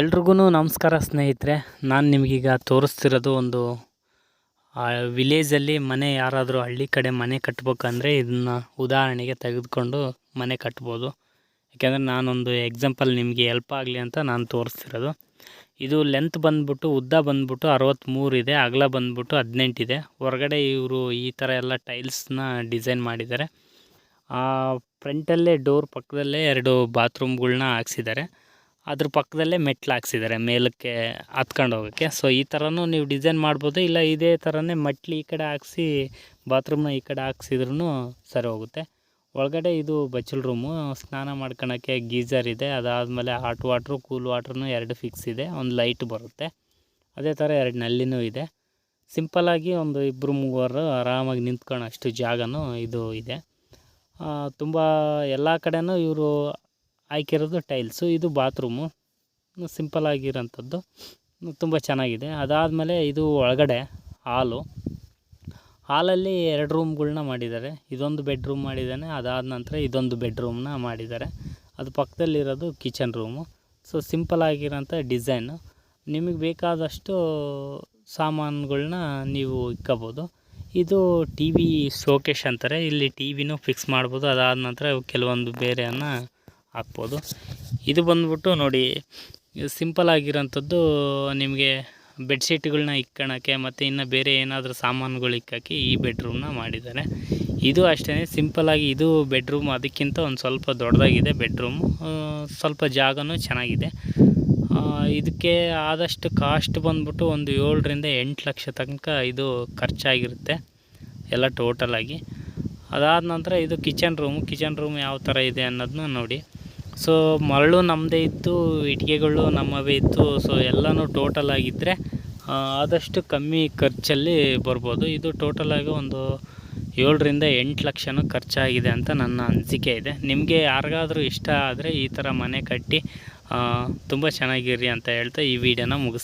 ಎಲ್ರಿಗೂ ನಮಸ್ಕಾರ ಸ್ನೇಹಿತರೆ. ನಾನು ನಿಮಗೀಗ ತೋರಿಸ್ತಿರೋದು ಒಂದು ವಿಲೇಜಲ್ಲಿ ಮನೆ ಯಾರಾದರೂ ಹಳ್ಳಿ ಕಡೆ ಮನೆ ಕಟ್ಬೇಕಂದ್ರೆ ಇದನ್ನು ಉದಾಹರಣೆಗೆ ತೆಗೆದುಕೊಂಡು ಮನೆ ಕಟ್ಬೋದು. ಯಾಕೆಂದರೆ ನಾನೊಂದು ಎಕ್ಸಾಂಪಲ್ ನಿಮಗೆ ಹೆಲ್ಪ್ ಆಗಲಿ ಅಂತ ನಾನು ತೋರಿಸ್ತಿರೋದು. ಇದು ಲೆಂತ್ ಬಂದ್ಬಿಟ್ಟು, ಉದ್ದ ಬಂದ್ಬಿಟ್ಟು ಅರವತ್ತ್ಮೂರು ಇದೆ, ಅಗಲ ಬಂದ್ಬಿಟ್ಟು ಹದಿನೆಂಟಿದೆ ಹೊರಗಡೆ ಇವರು ಈ ಥರ ಎಲ್ಲ ಟೈಲ್ಸ್ನ ಡಿಸೈನ್ ಮಾಡಿದ್ದಾರೆ. ಫ್ರಂಟಲ್ಲೇ ಡೋರ್ ಪಕ್ಕದಲ್ಲೇ ಎರಡು ಬಾತ್ರೂಮ್ಗಳನ್ನ ಹಾಕ್ಸಿದ್ದಾರೆ. ಅದ್ರ ಪಕ್ಕದಲ್ಲೇ ಮೆಟ್ಲು ಹಾಕ್ಸಿದ್ದಾರೆ, ಮೇಲಕ್ಕೆ ಹತ್ಕೊಂಡು ಹೋಗೋಕ್ಕೆ. ಸೊ ಈ ಥರನೂ ನೀವು ಡಿಸೈನ್ ಮಾಡ್ಬೋದು? ಇಲ್ಲ ಇದೇ ಥರನೇ ಮೆಟ್ಲು ಈ ಕಡೆ ಹಾಕ್ಸಿ ಬಾತ್ರೂಮ್ನ ಈ ಕಡೆ ಹಾಕ್ಸಿದ್ರೂ ಸರಿ ಹೋಗುತ್ತೆ. ಒಳಗಡೆ ಇದು ಬಚ್ಚಲ್ ರೂಮು ಸ್ನಾನ ಮಾಡ್ಕೊಳಕ್ಕೆ ಗೀಝರ್ ಇದೆ. ಅದಾದಮೇಲೆ ಹಾಟ್ ವಾಟ್ರು ಕೂಲ್ ವಾಟ್ರೂ ಎರಡು ಫಿಕ್ಸ್ ಇದೆ. ಒಂದು ಲೈಟ್ ಬರುತ್ತೆ. ಅದೇ ಥರ ಎರಡು ನಲ್ಲಿನೂ ಇದೆ. ಸಿಂಪಲ್ಲಾಗಿ ಒಂದು ಇಬ್ಬರು ಮೂವರು ಆರಾಮಾಗಿ ನಿಂತ್ಕೊಳ್ಳೋ ಅಷ್ಟು ಜಾಗನೂ ಇದು ಇದೆ. ತುಂಬ ಎಲ್ಲ ಕಡೆಯೂ ಇವರು ಹಾಕಿರೋದು ಟೈಲ್ಸು. ಇದು ಬಾತ್ರೂಮು. ಸಿಂಪಲ್ ಆಗಿರೋಂಥದ್ದು. ತುಂಬ ಚೆನ್ನಾಗಿದೆ. ಅದಾದಮೇಲೆ ಇದು ಒಳಗಡೆ ಹಾಲು. ಹಾಲಲ್ಲಿ ಎರಡು ರೂಮ್ಗಳ್ನ ಮಾಡಿದ್ದಾರೆ. ಇದೊಂದು ಬೆಡ್ರೂಮ್ ಮಾಡಿದ್ದಾನೆ. ಅದಾದ ನಂತರ ಇದೊಂದು ಬೆಡ್ರೂಮ್ನ ಮಾಡಿದ್ದಾರೆ. ಅದು ಪಕ್ಕದಲ್ಲಿರೋದು ಕಿಚನ್ ರೂಮು. ಸೊ, ಸಿಂಪಲ್ ಆಗಿರೋಂಥ ಡಿಸೈನು. ನಿಮಗೆ ಬೇಕಾದಷ್ಟು ಸಾಮಾನುಗಳ್ನ ನೀವು ಇಕ್ಕೋಬೋದು. ಇದು ಟಿ ವಿ ಶೋಕೇಶ್ ಅಂತಾರೆ. ಇಲ್ಲಿ ಟಿ ವಿನೂ ಫಿಕ್ಸ್ ಮಾಡ್ಬೋದು. ಅದಾದ ನಂತರ ಕೆಲವೊಂದು ಬೇರೆಯನ್ನು ಹಾಕ್ಬೋದು. ಇದು ಬಂದ್ಬಿಟ್ಟು ನೋಡಿ, ಸಿಂಪಲ್ ಆಗಿರೋಂಥದ್ದು ನಿಮಗೆ ಬೆಡ್ಶೀಟ್ಗಳನ್ನ ಇಕ್ಕೋಣಕ್ಕೆ ಮತ್ತು ಇನ್ನು ಬೇರೆ ಏನಾದರೂ ಸಾಮಾನುಗಳು ಇಕ್ಕೋಕ್ಕೆ ಈ ಬೆಡ್ರೂಮ್ನ ಮಾಡಿದ್ದಾರೆ. ಇದು ಅಷ್ಟೇ ಸಿಂಪಲ್ಲಾಗಿ ಇದು ಬೆಡ್ರೂಮ್ ಅದಕ್ಕಿಂತ ಒಂದು ಸ್ವಲ್ಪ ದೊಡ್ಡದಾಗಿದೆ ಬೆಡ್ರೂಮು. ಸ್ವಲ್ಪ ಜಾಗವೂ ಚೆನ್ನಾಗಿದೆ. ಇದಕ್ಕೆ ಆದಷ್ಟು ಕಾಸ್ಟ್ ಬಂದ್ಬಿಟ್ಟು ಒಂದು ಏಳರಿಂದ ಎಂಟು ಲಕ್ಷ ತನಕ ಇದು ಖರ್ಚಾಗಿರುತ್ತೆ, ಎಲ್ಲ ಟೋಟಲಾಗಿ ಅದಾದ ನಂತರ ಇದು ಕಿಚನ್ ರೂಮು, ಕಿಚನ್ ರೂಮ್ ಯಾವ ಥರ ಇದೆ ಅನ್ನೋದನ್ನ ನೋಡಿ. ಸೊ ಮರಳು ನಮ್ಮದೇ ಇತ್ತು, ಇಟ್ಟಿಗೆಗಳು ನಮ್ಮವೇ ಇತ್ತು. ಸೊ ಎಲ್ಲನೂ ಟೋಟಲ್ ಆಗಿದ್ದರೆ ಆದಷ್ಟು ಕಮ್ಮಿ ಖರ್ಚಲ್ಲಿ ಬರ್ಬೋದು. ಇದು ಟೋಟಲಾಗಿ ಒಂದು ಏಳರಿಂದ ಎಂಟು ಲಕ್ಷನೂ ಖರ್ಚಾಗಿದೆ ಅಂತ ನನ್ನ ಅನಿಸಿಕೆ ಇದೆ. ನಿಮಗೆ ಯಾರಿಗಾದರೂ ಇಷ್ಟ ಆದರೆ ಈ ಥರ ಮನೆ ಕಟ್ಟಿ ತುಂಬ ಚೆನ್ನಾಗಿರಿ ಅಂತ ಹೇಳ್ತಾ ಈ ವಿಡಿಯೋನ ಮುಗಿಸ್ತಾ